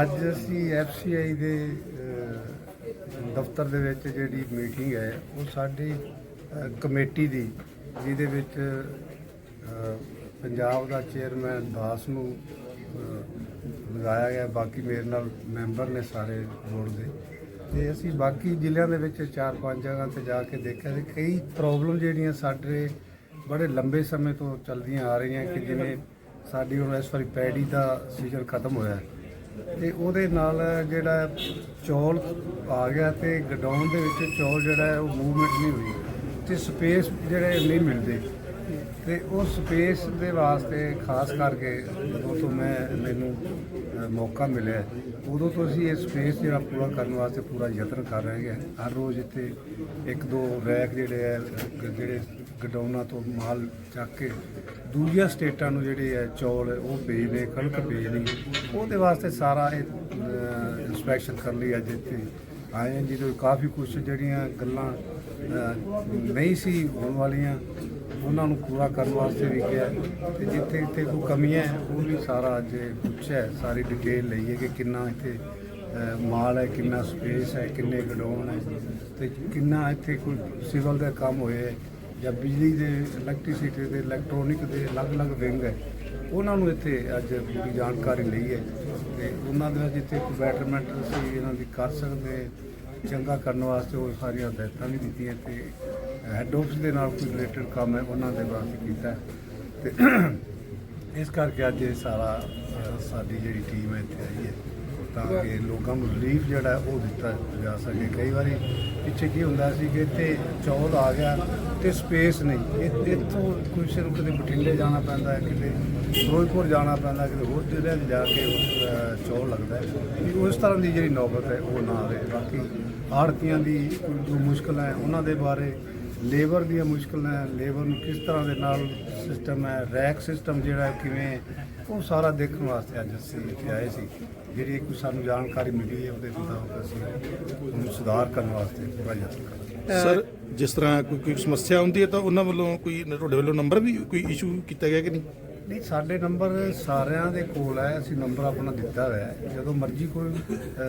ਅੱਜ ਅਸੀਂ ਐਫਸੀਆਈ ਦੇ ਦਫ਼ਤਰ ਦੇ ਵਿੱਚ ਜਿਹੜੀ ਮੀਟਿੰਗ ਹੈ, ਉਹ ਸਾਡੀ ਕਮੇਟੀ ਦੀ, ਜਿਹਦੇ ਵਿੱਚ ਪੰਜਾਬ ਦਾ ਚੇਅਰਮੈਨ ਦਾਸ ਨੂੰ ਲਗਾਇਆ ਗਿਆ। ਬਾਕੀ ਮੇਰੇ ਨਾਲ ਮੈਂਬਰ ਨੇ ਸਾਰੇ ਬੋਰਡ ਦੇ। ਤੇ ਅਸੀਂ ਬਾਕੀ ਜ਼ਿਲ੍ਹਿਆਂ ਦੇ ਵਿੱਚ ਚਾਰ ਪੰਜ ਜਗ੍ਹਾ ਤੇ ਜਾ ਕੇ ਦੇਖਿਆ ਤੇ ਕਈ ਪ੍ਰੋਬਲਮ ਜਿਹੜੀਆਂ ਸਾਡੇ ਬੜੇ ਲੰਬੇ ਸਮੇਂ ਤੋਂ ਚੱਲਦੀਆਂ ਆ ਰਹੀਆਂ ਕਿ ਜਿਵੇਂ ਸਾਡੀ ਹੁਣ ਇਸ ਵਾਰੀ ਪੈੜੀ ਦਾ ਸੀਜ਼ਨ ਖਤਮ ਹੋਇਆ। ਹੈ ਤੇ ਉਹਦੇ ਨਾਲ ਜਿਹੜਾ ਚੌਲ ਆ ਗਿਆ ਤੇ ਗਡਾਉਣ ਦੇ ਵਿੱਚ ਚੌਲ ਜਿਹੜਾ ਉਹ ਮੂਵਮੈਂਟ ਨਹੀਂ ਹੋਈ ਤੇ ਸਪੇਸ ਜਿਹੜੇ ਨਹੀਂ ਮਿਲਦੇ। ਤੇ ਉਹ ਸਪੇਸ ਦੇ ਵਾਸਤੇ ਖਾਸ ਕਰਕੇ ਜਦੋਂ ਤੋਂ ਮੈਂ ਮੈਨੂੰ ਅ, ਮੌਕਾ ਮਿਲਿਆ ਉਦੋਂ ਤੋਂ ਅਸੀਂ ਇਹ ਸਪੇਸ ਜਿਹੜਾ ਪੂਰਾ ਕਰਨ ਵਾਸਤੇ ਪੂਰਾ ਯਤਨ ਕਰ ਰਹੇ ਹਾਂ। ਹਰ ਰੋਜ਼ ਇੱਥੇ ਇੱਕ ਦੋ ਰੈਕ ਜਿਹੜੇ ਹੈ ਗ- ਜਿਹੜੇ ਗਡਾਊਨਾਂ ਤੋਂ ਮਾਲ ਚੱਕ ਕੇ ਦੂਜੀਆਂ ਸਟੇਟਾਂ ਨੂੰ ਜਿਹੜੇ ਹੈ ਚੌਲ ਉਹ ਭੇਜਦੇ ਕਣਕ ਭੇਜਦੀ। ਉਹਦੇ ਵਾਸਤੇ ਸਾਰਾ ਇਹ ਇਨਸਪੈਕਸ਼ਨ ਕਰਨ ਲਈ ਅੱਜ ਇੱਥੇ ਆਏ ਹਾਂ। ਜਿਹਦੇ ਵਿੱਚ ਕਾਫੀ ਕੁਝ ਜਿਹੜੀਆਂ ਗੱਲਾਂ ਅ, ਨਹੀਂ ਸੀ ਹੋਣ ਵਾਲੀਆਂ ਉਹਨਾਂ ਨੂੰ ਪੂਰਾ ਕਰਨ ਵਾਸਤੇ ਵੀ ਕਿਹਾ ਤੇ ਜਿੱਥੇ ਇੱਥੇ ਕੋਈ ਕਮੀਆਂ ਹੈ, ਉਹ ਵੀ ਸਾਰਾ ਅੱਜ ਪੁੱਛਿਆ ਸਾਰੀ ਡਿਟੇਲ ਲਈ ਹੈ ਕਿ ਕਿੰਨਾ ਇੱਥੇ ਮਾਲ ਹੈ, ਕਿੰਨਾ ਸਪੇਸ ਹੈ, ਕਿੰਨੇ ਗਡਾਉਣ ਹੈ। ਤੇ ਕਿੰਨਾ ਇੱਥੇ ਕੋਈ ਸਿਵਲ ਦੇ ਕੰਮ ਹੋਇਆ ਜਾਂ ਬਿਜਲੀ ਦੇ ਇਲੈਕਟ੍ਰਿਸਿਟੀ ਦੇ ਇਲੈਕਟ੍ਰੋਨਿਕ ਦੇ ਅਲੱਗ-ਅਲੱਗ ਵਿੰਗ ਹੈ। ਉਹਨਾਂ ਨੂੰ ਇੱਥੇ ਅੱਜ ਪੂਰੀ ਜਾਣਕਾਰੀ ਲਈ ਹੈ। ਤੇ ਉਹਨਾਂ ਦੇ ਜਿੱਥੇ ਕੋਈ ਬੈਟਰਮੈਂਟ ਅਸੀਂ ਇਹਨਾਂ ਦੀ ਕਰ ਸਕਦੇ ਚੰਗਾ ਕਰਨ ਵਾਸਤੇ ਉਹ ਸਾਰੀਆਂ ਹਦਾਇਤਾਂ ਵੀ ਦਿੱਤੀਆਂ ਤੇ ਹੈੱਡ ਆਫਿਸ ਦੇ ਨਾਲ ਕੋਈ ਰਿਲੇਟਡ ਕੰਮ ਹੈ, ਉਹਨਾਂ ਦੇ ਵਾਸਤੇ ਕੀਤਾ ਤੇ ਇਸ ਕਰਕੇ ਅੱਜ ਇਹ ਸਾਰਾ ਸਾਡੀ ਜਿਹੜੀ ਟੀਮ ਹੈ ਇੱਥੇ ਆਈ ਹੈ। ਤਾਂ ਕਿ ਲੋਕਾਂ ਨੂੰ ਰਿਲੀਫ ਜਿਹੜਾ ਉਹ ਦਿੱਤਾ ਜਾ ਸਕੇ। ਕਈ ਵਾਰੀ ਪਿੱਛੇ ਕੀ ਹੁੰਦਾ ਸੀ ਕਿ ਇੱਥੇ ਚੌਲ ਆ ਗਿਆ ਤੇ ਸਪੇਸ ਨਹੀਂ। ਇੱਥੋਂ ਕੁਛ ਨੂੰ ਕਿਤੇ ਬਠਿੰਡੇ ਜਾਣਾ ਪੈਂਦਾ ਹੈ, ਕਿਤੇ ਫਿਰੋਜ਼ਪੁਰ ਜਾਣਾ ਪੈਂਦਾ ਕਿਤੇ ਹੋਰ ਜ਼ਿਲ੍ਹਿਆਂ 'ਚ ਜਾ ਕੇ ਚੌਲ ਲੱਗਦਾ ਹੈ। ਉਸ ਤਰ੍ਹਾਂ ਦੀ ਜਿਹੜੀ ਨੌਬਤ ਹੈ ਉਹ ਨਾ ਆਵੇ ਬਾਕੀ ਆੜਤੀਆਂ ਦੀ ਕੋਈ ਜੋ ਮੁਸ਼ਕਲ ਹੈ, ਉਹਨਾਂ ਦੇ ਬਾਰੇ ਲੇਬਰ ਦੀਆਂ ਮੁਸ਼ਕਲਾਂ ਹੈ ਲੇਬਰ ਨੂੰ ਕਿਸ ਤਰ੍ਹਾਂ ਦੇ ਨਾਲ ਸਿਸਟਮ ਹੈ ਰੈਕ ਸਿਸਟਮ ਜਿਹੜਾ ਕਿਵੇਂ ਉਹ ਸਾਰਾ ਦੇਖਣ ਵਾਸਤੇ ਅੱਜ ਅਸੀਂ ਇੱਥੇ ਆਏ ਸੀ। ਜਿਹੜੀ ਕੋਈ ਸਾਨੂੰ ਜਾਣਕਾਰੀ ਮਿਲੀ ਹੈ ਉਹਦੇ ਮੁਤਾਬਕ ਅਸੀਂ ਉਹਨੂੰ ਸੁਧਾਰ ਕਰਨ ਵਾਸਤੇ ਪੂਰਾ ਯਤਨ ਕਰਾਂਗੇ। ਸਰ ਜਿਸ ਤਰ੍ਹਾਂ ਕੋਈ ਕੋਈ ਸਮੱਸਿਆ ਹੁੰਦੀ ਹੈ ਤਾਂ ਉਹਨਾਂ ਵੱਲੋਂ ਕੋਈ ਤੁਹਾਡੇ ਵੱਲੋਂ ਨੰਬਰ ਵੀ ਕੋਈ ਇਸ਼ੂ ਕੀਤਾ ਗਿਆ ਕਿ ਨਹੀਂ? ਨਹੀਂ ਸਾਡੇ ਨੰਬਰ ਸਾਰਿਆਂ ਦੇ ਕੋਲ ਹੈ ਅਸੀਂ ਨੰਬਰ ਆਪਣਾ ਦਿੱਤਾ ਹੋਇਆ ਹੈ। ਜਦੋਂ ਮਰਜ਼ੀ ਕੋਈ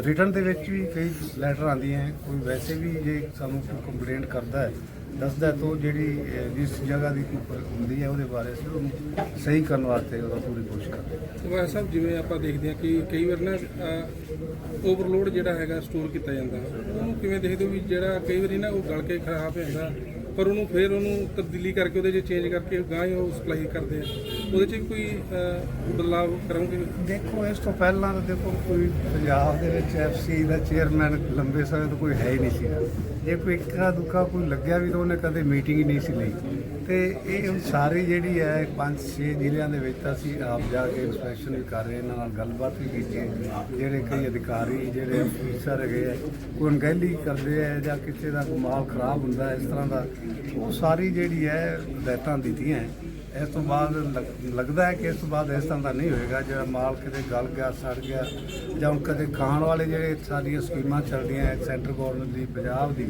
ਰਿਟਰਨ ਦੇ ਵਿੱਚ ਵੀ ਕਈ ਲੈਟਰ ਆਉਂਦੀਆਂ ਕੋਈ ਵੈਸੇ ਵੀ ਜੇ ਸਾਨੂੰ ਕੋਈ ਕੰਪਲੇਂਟ ਕਰਦਾ ਹੈ ਦੱਸਦਾ ਹੈ ਜਿਹੜੀ ਜਿਸ ਜਗ੍ਹਾ ਦੀ ਕੋਈ ਹੁੰਦੀ ਹੈ ਉਹਦੇ ਬਾਰੇ ਅਸੀਂ ਉਹਨੂੰ ਸਹੀ ਕਰਨ ਵਾਸਤੇ ਉਹਦਾ ਪੂਰੀ ਕੋਸ਼ਿਸ਼ ਕਰਦੇ ਹਾਂ। ਸਾਹਿਬ, ਜਿਵੇਂ ਆਪਾਂ ਦੇਖਦੇ ਹਾਂ ਕਿ ਕਈ ਵਾਰ ਨਾ ਓਵਰਲੋਡ ਜਿਹੜਾ ਹੈਗਾ ਸਟੋਰ ਕੀਤਾ ਜਾਂਦਾ, ਉਹਨੂੰ ਕਿਵੇਂ ਦੇਖਦੇ ਹੋ ਵੀ ਜਿਹੜਾ ਕਈ ਵਾਰੀ ਨਾ ਉਹ ਗਲ ਕੇ ਖਰਾਬ ਹੋ ਜਾਂਦਾ ਪਰ ਉਹਨੂੰ ਫਿਰ ਉਹਨੂੰ ਤਬਦੀਲੀ ਕਰਕੇ ਉਹਦੇ 'ਚ ਚੇਂਜ ਕਰਕੇ ਗਾਂ ਉਹ ਸਪਲਾਈ ਕਰਦੇ ਆ। ਉਹਦੇ 'ਚ ਕੋਈ ਅਹ, ਬਦਲਾਵ ਕਰੋਗੇ? ਦੇਖੋ ਇਸ ਤੋਂ ਪਹਿਲਾਂ ਤਾਂ ਦੇਖੋ ਕੋਈ ਪੰਜਾਬ ਦੇ ਵਿੱਚ ਐਫਸੀ ਦਾ ਚੇਅਰਮੈਨ ਲੰਬੇ ਸਮੇਂ ਤੋਂ ਕੋਈ ਹੈ ਹੀ ਨਹੀਂ ਸੀਗਾ। ਜੇ ਕੋਈ ਇੱਕਾ ਦੁੱਕਾ ਕੋਈ ਲੱਗਿਆ ਵੀ ਤਾਂ ਉਹਨੇ ਕਦੇ ਮੀਟਿੰਗ ਹੀ ਨਹੀਂ ਸੀ ਲਈ। ਤੇ ਇਹ ਹੁਣ ਸਾਰੀ ਜਿਹੜੀ ਹੈ, ਪੰਜ ਛੇ ਜ਼ਿਲ੍ਹਿਆਂ ਦੇ ਵਿੱਚ ਤਾਂ ਅਸੀਂ ਆਪ ਜਾ ਕੇ ਇਨਸਪੈਕਸ਼ਨ ਵੀ ਕਰ ਰਹੇ ਇਹਨਾਂ ਨਾਲ ਗੱਲਬਾਤ ਵੀ ਕੀਤੀ ਹੈ ਜਿਹੜੇ ਕਈ ਅਧਿਕਾਰੀ, ਜਿਹੜੇ ਅਫੀਸਰ ਹੈਗੇ ਆ, ਕੋਈ ਅਣਗਹਿਲੀ ਕਰਦੇ ਆ ਜਾਂ ਕਿਸੇ ਦਾ ਕੋਈ ਮਾਲ ਖਰਾਬ ਹੁੰਦਾ ਹੈ, ਇਸ ਤਰ੍ਹਾਂ ਦਾ, ਉਹ ਸਾਰੀ ਜਿਹੜੀ ਹੈ ਹਦਾਇਤਾਂ ਦਿੱਤੀਆਂ ਹੈ। ਇਸ ਤੋਂ ਬਾਅਦ ਲੱਗ- ਲੱਗਦਾ ਹੈ ਕਿ ਇਸ ਤੋਂ ਬਾਅਦ ਇਸ ਤਰ੍ਹਾਂ ਦਾ ਨਹੀਂ ਹੋਏਗਾ ਜਿਹੜਾ ਮਾਲ ਕਿਤੇ ਗਲ ਗਿਆ, ਸੜ ਗਿਆ, ਜਾਂ ਹੁਣ ਕਦੇ ਖਾਣ ਵਾਲੇ ਜਿਹੜੇ ਸਾਡੀਆਂ ਸਕੀਮਾਂ ਚੱਲਦੀਆਂ ਹੈ, ਸੈਂਟਰ ਗਵਰਨਮੈਂਟ ਦੀ, ਪੰਜਾਬ ਦੀ,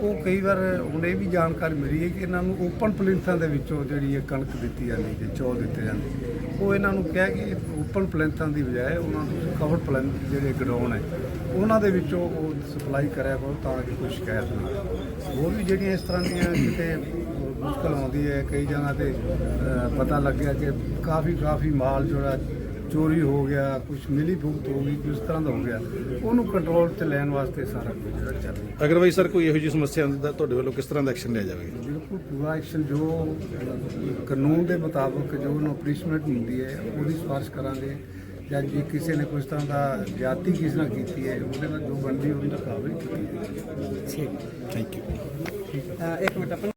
ਉਹ ਕਈ ਵਾਰ ਹੁਣ ਇਹ ਵੀ ਜਾਣਕਾਰੀ ਮਿਲੀ ਹੈ ਕਿ ਇਹਨਾਂ ਨੂੰ ਓਪਨ ਪਲਿੰਥਾਂ ਦੇ ਵਿੱਚੋਂ ਜਿਹੜੀ ਇਹ ਕਣਕ ਦਿੱਤੀ ਜਾਂਦੀ ਹੈ ਚੌਲ ਦਿੱਤੇ ਜਾਂਦੇ ਉਹ ਇਹਨਾਂ ਨੂੰ ਕਿਹਾ ਕਿ ਓਪਨ ਪਲਿੰਥਾਂ ਦੀ ਬਜਾਏ ਉਹਨਾਂ ਨੂੰ ਕਵਰ ਪਲਿੰਥ ਜਿਹੜੇ ਗਡਾਉਣ ਹੈ, ਉਹਨਾਂ ਦੇ ਵਿੱਚੋਂ ਉਹ ਸਪਲਾਈ ਕਰਿਆ ਕਰੋ ਤਾਂ ਕਿ ਕੋਈ ਸ਼ਿਕਾਇਤ ਨਾ ਆਵੇ। ਹੋਰ ਵੀ ਜਿਹੜੀਆਂ ਇਸ ਤਰ੍ਹਾਂ ਦੀਆਂ ਕਿਤੇ ਮੁਸ਼ਕਲ ਆਉਂਦੀ ਹੈ ਕਈ ਜਗ੍ਹਾ ਤੇ ਪਤਾ ਲੱਗਿਆ ਕਿ ਕਾਫੀ ਕਾਫੀ ਮਾਲ ਜਿਹੜਾ ਚੋਰੀ ਹੋ ਗਿਆ ਕੁਝ ਮਿਲੀ ਭੁਗਤ ਹੋ ਗਈ ਕਿਸ ਤਰ੍ਹਾਂ ਦਾ ਹੋ ਗਿਆ। ਉਹਨੂੰ ਕੰਟਰੋਲ 'ਚ ਲੈਣ ਵਾਸਤੇ ਸਾਰਾ ਕੁਝ ਜਿਹੜਾ ਚੱਲ ਰਿਹਾ। ਅਗਰ ਬਾਈ ਸਰ ਕੋਈ ਇਹੋ ਜਿਹੀ ਸਮੱਸਿਆ ਹੁੰਦੀ ਤਾਂ ਤੁਹਾਡੇ ਵੱਲੋਂ ਕਿਸ ਤਰ੍ਹਾਂ ਦਾ ਐਕਸ਼ਨ ਲਿਆ ਜਾਵੇਗਾ? ਬਿਲਕੁਲ ਪੂਰਾ ਐਕਸ਼ਨ ਜੋ ਕਾਨੂੰਨ ਦੇ ਮੁਤਾਬਕ ਜੋ ਉਹਨੂੰ ਅਪਰੀਸ਼ਮੈਂਟ ਹੁੰਦੀ ਹੈ ਉਹਦੀ ਸਿਫਾਰਿਸ਼ ਕਰਾਂਗੇ। ਜਾਂ ਜੇ ਕਿਸੇ ਨੇ ਕੋਈ ਇਸ ਤਰ੍ਹਾਂ ਦਾ ਜਾਤੀ ਕਿਸੇ ਨਾਲ ਕੀਤੀ ਹੈ ਉਹਦੇ ਨਾਲ ਜੋ ਬਣਦੀ ਉਹਦੀ ਕਾਰਵਾਈ ਕੀਤੀ ਜਾਏਗੀ ਥੈਂਕ ਯੂ ਇੱਕ ਮਿੰਟ ਆਪਾਂ